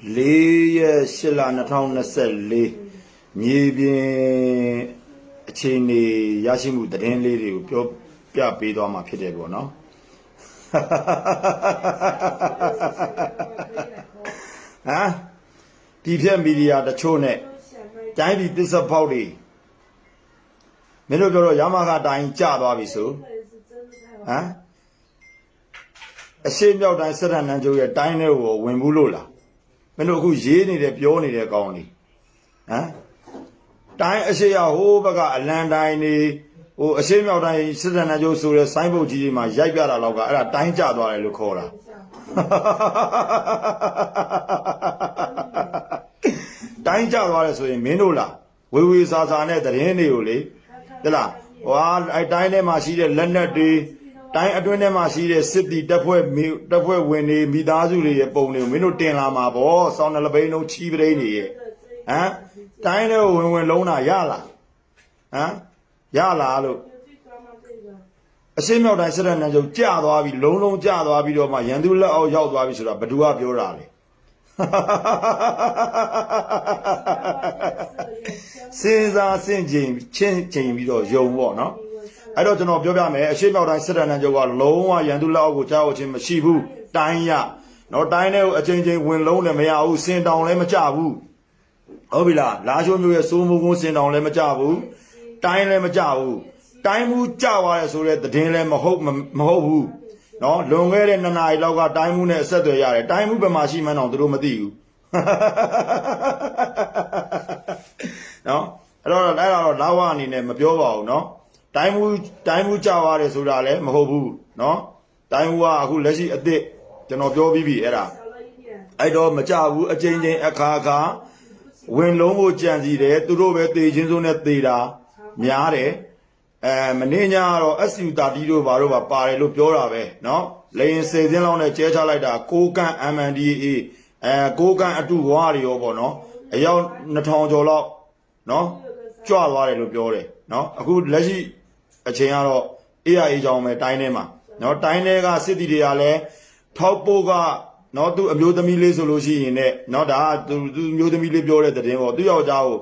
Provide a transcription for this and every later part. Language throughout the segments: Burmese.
4ရက်8လ2024မြေပြင်အခြေအနေရရှိမှုသတင်းလေးတွေကိုပြောပြပေးသွားမှာဖြစ်တယ်ပေါ့နော်ဟမ်ဒီဖြက်မီဒီယာတချို့နဲ့တိုင်းပြည်တစ္ဆဖောက်တွေမင်းတို့ပြောတော့ရမခတိုင်းကြသွားပြီဆိုဟမ်အရှိမြောက်တိုင်းစစ်ရဏန်းကျုပ်ရဲ့တိုင်းတွေကိုဝင်ဘူးလို့လားမ င်းတို့အခုရေးနေတယ်ပြောနေတယ်ကောင်းနေဟမ်တိုင်းအရှိရဟိုးဘက်ကအလန်တိုင်းနေဟိုအရှိမြောက်တိုင်းစစ်ရဏန်းကျုပ်ဆိုတဲ့ဆိုင်းဘုတ်ကြီးတွေမှာရိုက်ပြတာတော့ကအဲ့ဒါတိုင်းကြသွားတယ်လို့ခေါ်တာတိုင်းကြသွားတယ်ဆိုရင်မင်းတို့လားဝေဝေစာစာနဲ့သတင်းတွေကိုလေဟဲ့လားဟွာအဲတိုင်းထဲမှာရှိတဲ့လက်နက်တွေ တိုင်းအတွင်းထဲမှာရှိတဲ့စစ်တီတပ်ဖွဲ့မိတပ်ဖွဲ့ဝင်တွေမိသားစုတွေရဲ့ပုံတွေကိုမင်းတို့တင်လာမှာဗောစောင်းနှလပိန်းလုံးချီးပရိန်းတွေရဲ့ဟမ်တိုင်းထဲကိုဝင်ဝင်လုံးတာရလားဟမ်ရလားလို့အရှင်းမြောက်တိုင်းစစ်တပ်နဲ့ကျုပ်ကြာသွားပြီလုံးလုံးကြာသွားပြီးတော့မှရန်သူလက်အောက်ရောက်သွားပြီဆိုတာဘယ်သူကပြောတာလဲစဉ်းစားဆင့်ချိန်ချင်းချိန်ပြီးတော့ယုံပေါ့နော် အဲ့တော့ကျွန်တော်ပြောပြမယ်အရှိမြောက်တိုင်းစစ်တပ်နဲ့ကျုပ်ကလုံးဝရန်သူလက်အောက်ကိုကြားဟုတ်ချင်းမရှိဘူးတိုင်းရနော်တိုင်းထဲကိုအချိန်ချင်းဝင်လုံးလည်းမရဘူးစင်တောင်လည်းမကြဘူးဟုတ်ပြီလားလာရှိုးမျိုးရဲ့စိုးမိုးကုန်းစင်တောင်လည်းမကြဘူးတိုင်းလည်းမကြဘူးတိုင်းမှုကြသွားတယ်ဆိုတဲ့သတင်းလည်းမဟုတ်မဟုတ်ဘူးနော်လွန်ခဲ့တဲ့နှစ်နာရီလောက်ကတိုင်းမှုနဲ့အဆက်အသွယ်ရတယ်တိုင်းမှုဘယ်မှာရှိမှန်းတော့သူတို့မသိဘူးနော်အဲ့တော့အဲ့ဒါတော့လာဝအနေနဲ့မပြောပါဘူးနော် တိုင်းမှုတိုင်းမှုကြောက်ရတယ်ဆိုတာလည်းမဟုတ်ဘူးနော်တိုင်းမှုကအခုလက်ရှိအစ်စ်ကျွန်တော်ပြောပြီးပြီအဲ့ဒါအဲ့တော့မကြဘူးအချိန်ချင်းအခါအခါဝင်လုံးဖို့ကြံစီတယ်သူတို့ပဲတေချင်းစိုးနဲ့တေတာများတယ်အဲမင်းညာကတော့ SU တာတီတို့ဘာတို့ပါပါတယ်လို့ပြောတာပဲเนาะလေရင်စေစင်းလောင်းနဲ့ကျဲချလိုက်တာကိုကန့် MNDAA အဲကိုကန့်အတူဝါတွေရောပေါ့เนาะအယောက်2000ကျော်လောက်เนาะကြွသွားတယ်လို့ပြောတယ်เนาะအခုလက်ရှိ အချိန်ကတော့ AIA ကြောင့်ပဲတိုင်းထဲမှာနော်တိုင်းထဲကစစ်တီတွေကလည်းထောက်ပို့ကနော်သူအမျိုးသမီးလေးဆိုလို့ရှိရင်လည်းနော်ဒါသူသူမျိုးသမီးလေးပြောတဲ့တဲ့တင်ပေါ့သူ့ယောက်ျားကို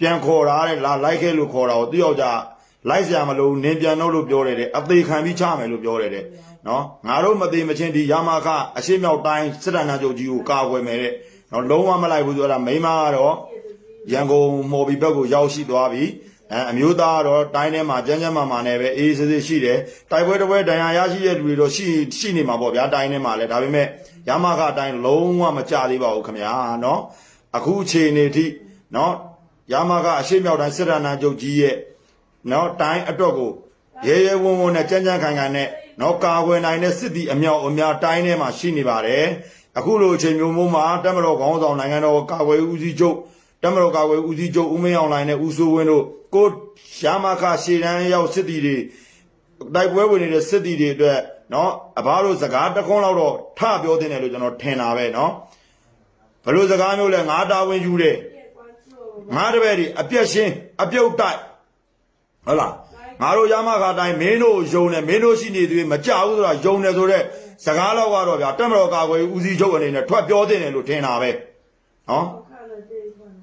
ပြန်ခေါ်တာတဲ့လာလိုက်ခဲ့လို့ခေါ်တာကိုသူ့ယောက်ျားလိုက်စရာမလိုနင်းပြန်တော့လို့ပြောတယ်တဲ့အသေးခံပြီးချမယ်လို့ပြောတယ်တဲ့နော်ငါတို့မသေးမချင်းဒီရမခအရှိမြောက်တိုင်းစစ်တမ်းနာချုပ်ကြီးကိုကာကွယ်မယ်တဲ့နော်လုံးဝမလိုက်ဘူးဆိုတာမိမကတော့ရန်ကုန်မော်ဘီဘက်ကိုရောက်ရှိသွားပြီ အဲအမျိုးသားကတော့တိုင်းထဲမှာကျန်းကျန်းမာမာနဲ့ပဲအေးစစ်စစ်ရှိတယ်တိုက်ပွဲတစ်ပွဲဒဏ်ရာရရှိတဲ့လူတွေတော့ရှိရှိနေမှာပေါ့ဗျာတိုင်းထဲမှာလည်းဒါပေမဲ့ရမခအတိုင်းလုံးဝမကြသေးပါဘူးခင်ဗျာနော်အခုအချိန်နေထိနော်ရမခအရှိမြောက်တိုင်းစစ်တပ်နာချုပ်ကြီးရဲ့နော်တိုင်းအတွက်ကိုရဲရဲဝံ့ဝံ့နဲ့ကြမ်းကြမ်းခိုင်ခိုင်နဲ့နော်ကာကွယ်နိုင်တဲ့စစ်တီအမြောက်အများတိုင်းထဲမှာရှိနေပါတယ်အခုလိုအချိန်မျိုးမျိုးမှာတက်မတော်ခေါင်းဆောင်နိုင်ငံတော်ကာကွယ်ဦးစီးချုပ်တက်မတော်ကာကွယ်ဦးစီးချုပ်ဦးမင်းအောင်လှိုင်နဲ့ဦးစိုးဝင်းတို့ ကိုရှာမခရှေတန်းရောက်စစ်တီတွေတိုက်ပွဲဝင်နေတဲ့စစ်တီတွေအတွက်နော်အဘတို့စကားတစ်ခွန်းလောက်တော့ထပြောတင်တယ်လို့ကျွန်တော်ထင်တာပဲနော်ဘလို့စကားမျိုးလဲငါတာဝန်ယူတယ်ငါတပည့်တွေအပြက်ရှင်းအပြုတ်တိုက်ဟုတ်လားငါတို့ရမခါတိုင်းမင်းတို့ယုံတယ်မင်းတို့ရှိနေသေးမကြဘူးဆိုတာယုံတယ်ဆိုတော့စကားတော့ကတော့ဗျာတက်မတော်ကာကွယ်ဦးစီးချုပ်အနေနဲ့ထွက်ပြောတင်တယ်လို့ထင်တာပဲနော်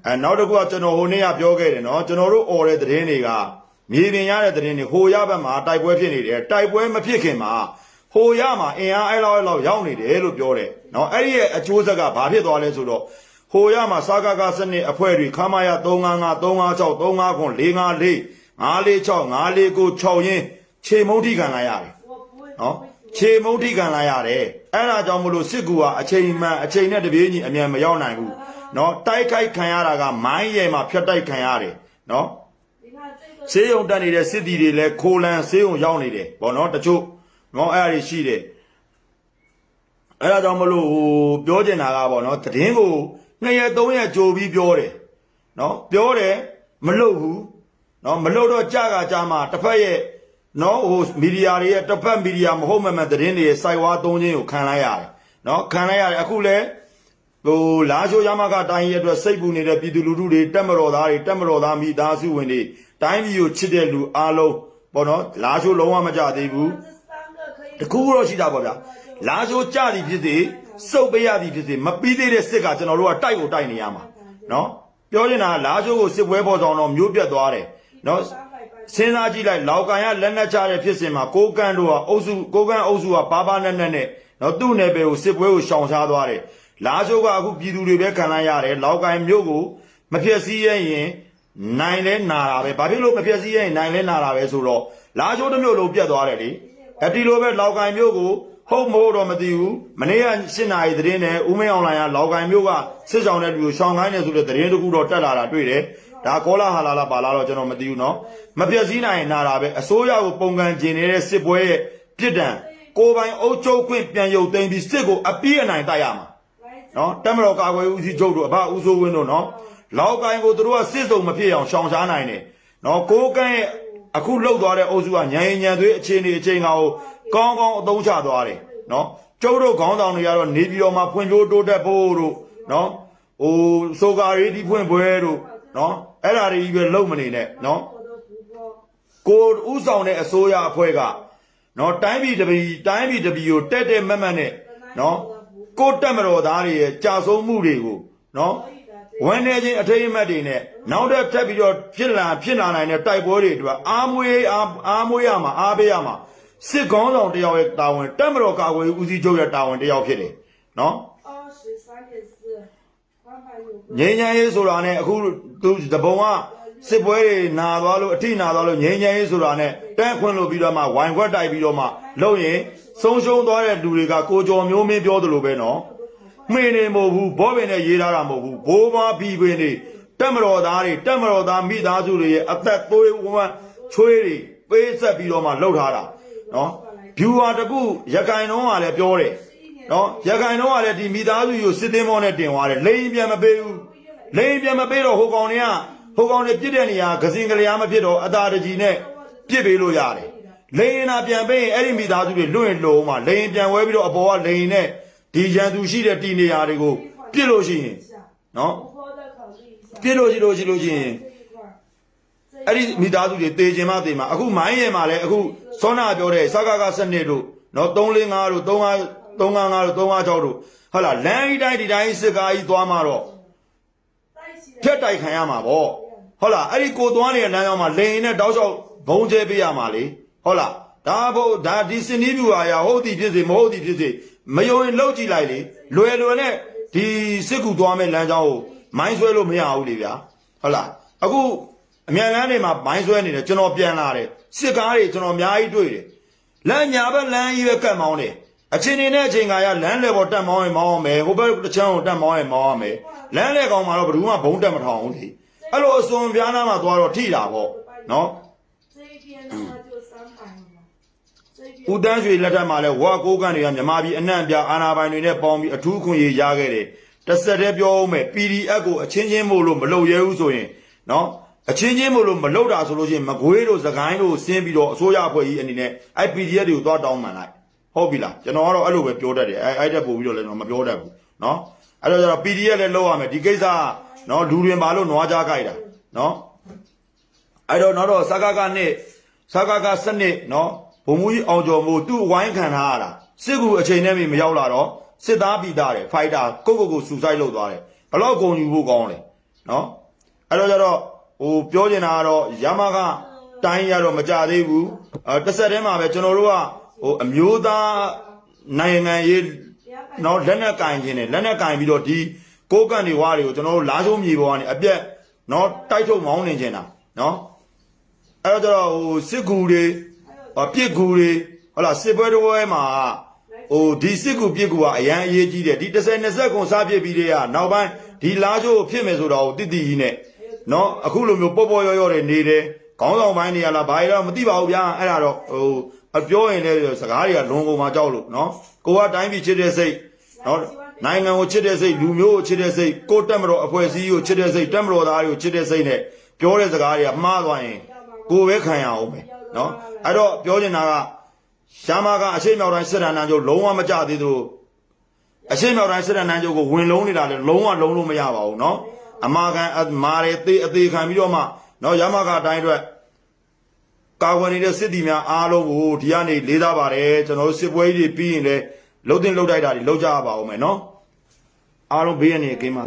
အဲနောက်တစ်ခုကကျွန်တော်ဟိုနေ့ကပြောခဲ့တယ်နော်ကျွန်တော်တို့អော်တဲ့သတင်းတွေကမြေပြင်ရတဲ့သတင်းတွေဟိုရဘက်မှာတိုက်ပွဲဖြစ်နေတယ်တိုက်ပွဲမဖြစ်ခင်မှာဟိုရမှာအင်အားအဲ့လောက်အဲ့လောက်ရောက်နေတယ်လို့ပြောတယ်နော်အဲ့ဒီရဲ့အကျိုးဆက်ကဘာဖြစ်သွားလဲဆိုတော့ဟိုရမှာစာကာကစနစ်အဖွဲ့တွေခမာရ355 356 354 546 549 6ရင်းခြေမုံထိခံလိုက်ရတယ်နော်ခြေမုံထိခံလိုက်ရတယ်အဲ့ဒါကြောင့်မလို့စစ်ကူကအချိန်မှန်အချိန်နဲ့တပြေးညီအမြန်မရောက်နိုင်ဘူး နော်တိုက်ခိုက်ခံရတာကမိုင်းရဲမှာဖြတ်တိုက်ခံရတယ်နော်ဆေးရုံတက်နေတဲ့စစ်တီတွေလည်းခိုလန်ဆေးရုံရောက်နေတယ်ဗောနော်တချို့နော်အဲ့ဒါတွေရှိတယ်အဲ့ဒါကြောင့်မလို့ဟိုပြောချင်တာကဗောနော်သတင်းကိုနှစ်ရက်သုံးရက်ကြိုပြီးပြောတယ်နော်ပြောတယ်မလုပ်ဘူးနော်မလို့တော့ကြာကကြာမှာတစ်ဖက်ရဲ့နော်ဟိုမီဒီယာတွေရဲ့တစ်ဖက်မီဒီယာမဟုတ်မှန်မှန်သတင်းတွေရဲ့စိုက်ဝါသုံးခြင်းကိုခံလိုက်ရတယ်နော်ခံလိုက်ရတယ်အခုလဲ ဟိုလာရှိုးရမကတိုင်းရဲ့အတွက်စိတ်ပူနေတဲ့ပြည်သူလူထုတွေတက်မတော်သားတွေတက်မတော်သားမိသားစုဝင်တွေတိုင်းပြည်ကိုချစ်တဲ့လူအားလုံးပေါ့နော်လာရှိုးလုံးဝမကြသေးဘူးတကူတော့ရှိတာပေါ့ဗျာလာရှိုးကြသည်ဖြစ်စေစုပ်ပေးရသည်ဖြစ်စေမပြီးသေးတဲ့စစ်ကကျွန်တော်တို့ကတိုက်ကိုတိုက်နေရမှာနော်ပြောချင်တာကလာချိုးကိုစစ်ပွဲပေါ်ဆောင်တော့မျိုးပြတ်သွားတယ်နော်စဉ်းစားကြည့်လိုက်လောက်ကန်ရလက်နက်ချတဲ့ဖြစ်စဉ်မှာကိုကန့်တို့ကအုပ်စုကိုကန့်အုပ်စုကဘာဘာနဲ့နဲ့နဲ့နော်သူ့နယ်ပယ်ကိုစစ်ပွဲကိုရှောင်ရှားသွားတယ် လာချိုးကအခုပြည်သူတွေပဲခံလိုက်ရတယ်လောက်ကန်မျိုးကိုမဖြစ်စည်းရရင်နိုင်လဲနာတာပဲဘာဖြစ်လို့မဖြစ်စည်းရရင်နိုင်လဲနာတာပဲဆိုတော့လာချိုးတစ်မျိုးလုံးပြတ်သွားတယ်လေ အတီလိုပဲလောက်ကိုင်မျိုးကိုဟုတ်မဟုတ်တော့မသိဘူးမနေ့က၈နာရီသတင်းနဲ့ဦးမင်းအောင်လိုင်ကလောက်ကိုင်မျိုးကစစ်ဆောင်တဲ့လူကိုရှောင်ခိုင်းနေဆိုတဲ့သတင်းတစ်ခုတော့တက်လာတာတွေ့တယ်ဒါကောလာဟာလာလာပါလာတော့ကျွန်တော်မသိဘူးเนาะမပြည့်စည်နိုင်ရင်နာတာပဲအစိုးရကိုပုံကန်ကျင်နေတဲ့စစ်ပွဲရဲ့ပြစ်ဒဏ်ကိုယ်ပိုင်အုပ်ချုပ်ခွင့်ပြန်ရုပ်သိမ်းပြီးစစ်ကိုအပြည့်အနိုင်တိုက်ရမှာ နော်တက်မတော်ကာကွယ်ဦးစီးချုပ်တို့အဘဦးစိုးဝင်းတို့နော်လောက်ကိုင်းကိုသူတို့ကစစ်စုံမဖြစ်အောင်ရှောင်ရှားနိုင်တယ်နော်ကိုကန့်ရဲ့အခုလှုပ်သွားတဲ့အုပ်စုကညံညံသွေးအခြေအနေအချိန်ကကိုကောင်းကောင်းအသုံးချသွားတယ်နော်ကျုပ်တို့ခေါင်းဆောင်တွေကတော့နေပြည်တော်မှာဖွံ့ဖြိုးတိုးတက်ဖို့တို့နော်ဟိုဆိုကာရေးဒီဖွင့်ပွဲတို့နော်အဲ့ဓာတွေကြီးပဲလုံမနေနဲ့နော်ကိုဥဆောင်တဲ့အစိုးရအဖွဲ့ကနော်တိုင်းပြည်တပီတိုင်းပြည်တပီကိုတက်တက်မတ်မတ်နဲ့နော် ကိုတက်မတော်သားတွေရဲ့ကြာဆုံးမှုတွေကိုနော်ဝန်နေခြင်းအထိတ်အမှတ်တွေနဲ့နောက်ထပ်ထပ်ပြီးတော့ဖြစ်လာဖြစ်လာနိုင်တဲ့တိုက်ပွဲတွေအတွက်အားမွေးအားမွေးရမှာအားပေးရမှာစစ်ကောင်းဆောင်တယောက်ရဲ့တာဝန်တက်မတော်ကာကွယ်ဦးစီးချုပ်ရဲ့တာဝန်တယောက်ဖြစ်တယ်နော်ငြိမ်းချမ်းရေးဆိုတာနဲ့အခုသူတဘုံကစစ်ပွဲတွေနာသွားလို့အထိနာသွားလို့ငြိမ်းချမ်းရေးဆိုတာနဲ့တန့်ခွင့်လို့ပြီးတော့မှဝိုင်ခွက်တိုက်ပြီးတော့မှလုံရင် ဆုံးရှုံးသွားတဲ့လူတွေကကိုကြော်မျိုးမင်းပြောသလိုပဲနော်မှင်နေမဟုတ်ဘူးဘောပင်နဲ့ရေးထားတာမဟုတ်ဘူးဘိုးမဘီပင်တွေတက်မတော်သားတွေတက်မတော်သားမိသားစုတွေရဲ့အသက်သွေးဝမ်းချွေးတွေပေးဆက်ပြီးတော့မှလှုပ်ထားတာနော်ဗျူဟာတစ်ခုရခိုင်တော့ကလည်းပြောတယ်နော်ရခိုင်တော့ကလည်းဒီမိသားစုကိုစစ်သင်းမောနဲ့တင်သွားတယ်လိန်ပြန်မပေးဘူးလိန်ပြန်မပေးတော့ဟိုကောင်တွေကဟိုကောင်တွေပြစ်တဲ့နေရာဂစင်ကလေးအားမဖြစ်တော့အသာတကြီးနဲ့ပြစ်ပေးလို့ရတယ် လိန်ရင်သာပြန်ပေးရင်အဲ့ဒီမိသားစုတွေလွင့်လုံမှာလိန်ပြန်ဝဲပြီးတော့အပေါ်ကလိန်နဲ့ဒီရန်သူရှိတဲ့တီနေရာတွေကိုပြစ်လို့ရှိရင်နော်ပြစ်လို့ရှိလို့ရှိလို့ရှိရင်အဲ့ဒီမိသားစုတွေတေခြင်းမတေမှာအခုမိုင်းရယ်မှာလည်းအခုစောနာပြောတဲ့စကားကစနစ်တို့နော်345တို့35 355တို့356တို့ဟုတ်လားလမ်းဤတိုင်းဒီတိုင်းစစ်ကားကြီးသွားမှာတော့ဖြတ်တိုက်ခံရမှာပေါ့ဟုတ်လားအဲ့ဒီကိုသွားနေတဲ့လမ်းကြောင်းမှာလိန်နဲ့တောက်လျှောက်ဘုံကျဲပေးရမှာလေ ဟုတ်လားဒါဘုဒါဒီစင်နီးပြူဟာရဟုတ်သည်ဖြစ်စေမဟုတ်သည်ဖြစ်စေမယုံရင်လှုပ်ကြည့်လိုက်လေလွယ်လွယ်နဲ့ဒီစစ်ကူသွားမဲ့လမ်းကြောင်းကိုမိုင်းဆွဲလို့မရဘူးလေဗျာဟုတ်လားအခုအမြန်လမ်းတွေမှာမိုင်းဆွဲနေတယ်ကျွန်တော်ပြန်လာတယ်စစ်ကားတွေကျွန်တော်အများကြီးတွေ့တယ်လမ်းညာဘက်လမ်းကြီးပဲကတ်မောင်းတယ်အချင်းနေတဲ့အချိန်ကရလမ်းလေပေါ်တက်မောင်းရင်မောင်းအောင်မယ်ဟိုဘက်တစ်ချမ်းကိုတက်မောင်းရင်မောင်းအောင်မယ်လမ်းလေကောင်မှာတော့ဘယ်သူမှဘုံတက်မထောင်ဘူးလေအဲ့လိုအစွန်ပြားနာမှာသွားတော့ထိတာပေါ့နော် ဦးတန်းရွှေလက်ထက်မှာလဲဝါကိုးကန်တွေကမြမပြည်အနှံ့ပြအာနာပိုင်တွေနဲ့ပေါင်းပြီးအထူးခွင့်ရရခဲ့တယ်တစ်ဆက်တည်းပြောအောင်မယ် PDF ကိုအချင်းချင်းမို့လို့မလုပ်ရဲဘူးဆိုရင်နော်အချင်းချင်းမို့လို့မလုပ်တာဆိုလို့ချင်းမကွေးတို့စကိုင်းတို့ဆင်းပြီးတော့အစိုးရအဖွဲ့ကြီးအနေနဲ့အဲ့ PDF တွေကိုသွားတောင်းမှန်လိုက်ဟုတ်ပြီလားကျွန်တော်ကတော့အဲ့လိုပဲပြောတတ်တယ်အဲ့အဲ့တက်ပို့ပြီးတော့လည်းတော့မပြောတတ်ဘူးနော်အဲ့တော့ကျတော့ PDF လည်းလောက်ရမယ်ဒီကိစ္စကနော်လူတွင်ပါလို့နွားကြားကြိုက်တာနော်အဲ့တော့တော့စကားကနဲ့ စ်စကားကစနစ်နော်ဘုံမူကြီးအောင်ကျော်မို့သူ့ဝိုင်းခံထားရတာစစ်ကူအချိန်နဲ့မရောက်လာတော့စစ်သားပြည်သားတယ်ဖိုက်တာကိုကိုကိုစူဆိုင်လုပ်သွားတယ်ဘလောက်ဂုံယူဖို့ကောင်းလဲနော်အဲ့တော့ကျတော့ဟိုပြောချင်တာကတော့ရမကတိုင်းရတော့မကြသေးဘူးအဲတစ်ဆက်တည်းမှာပဲကျွန်တော်တို့ကဟိုအမျိုးသားနိုင်ငံရေးနော်လက်နက်ကင်ခြင်းနဲ့လက်နက်ကင်ပြီးတော့ဒီကိုးကန်တွေဝါတွေကိုကျွန်တော်တို့လားချုံးမြေပေါ်ကနေအပြက်နော်တိုက်ထုတ်မောင်းနေခြင်းတာနော် အဲ့တော့ကျတော့ဟိုစစ်ကူတွေအပြစ်ကူတွေဟုတ်လားစစ်ပွဲတစ်ပွဲမှာဟိုဒီစစ်ကူပြစ်ကူကအရန်အရေးကြီးတယ်ဒီ30 20ကုန်စားပြစ်ပြီးတဲ့ကနောက်ပိုင်းဒီလားချိုးကိုဖြစ်မယ်ဆိုတော့တိတိကြီးနဲ့နော်အခုလိုမျိုးပေါ့ပေါ့ရော့ရော့တွေနေတယ်ခေါင်းဆောင်ပိုင်းနေရလားဘာတွေတော့မသိပါဘူးဗျာအဲ့ဒါတော့ဟိုအပြောရင်လည်းစကားတွေကလွန်ကုန်မှာကြောက်လို့နော်ကိုကတိုင်းပြည်ချစ်တဲ့စိတ်နော်နိုင်ငံကိုချစ်တဲ့စိတ်လူမျိုးကိုချစ်တဲ့စိတ်ကိုတက်မတော်အဖွဲ့အစည်းကိုချစ်တဲ့စိတ်တက်မတော်သားတွေကိုချစ်တဲ့စိတ်နဲ့ပြောတဲ့စကားတွေကမှားသွားရင် ကိုပဲခံရအောင်ပဲနော်အဲ့တော့ပြောချင်တာကရှားမကအရှိမြောက်တိုင်းစစ်ရဏံကျုပ်လုံးဝမကြသေးသလိုအရှိမြောက်တိုင်းစစ်ရဏံကျုပ်ကိုဝင်လုံးနေတာလည်းလုံးဝလုံးလို့မရပါဘူးနော်အမာခံမာရဲသေးအသေးခံပြီးတော့မှနော်ရမကအတိုင်းအတွက်ကာဝယ်နေတဲ့စစ်တီများအားလုံးကိုဒီကနေလေးစားပါတယ်ကျွန်တော်တို့စစ်ပွဲကြီးတွေပြီးရင်လည်းလှုပ်တင်လှုပ်တိုက်တာတွေလှုပ်ကြပါအောင်မယ်နော်အားလုံးဘေးရန်တွေကင်းပါ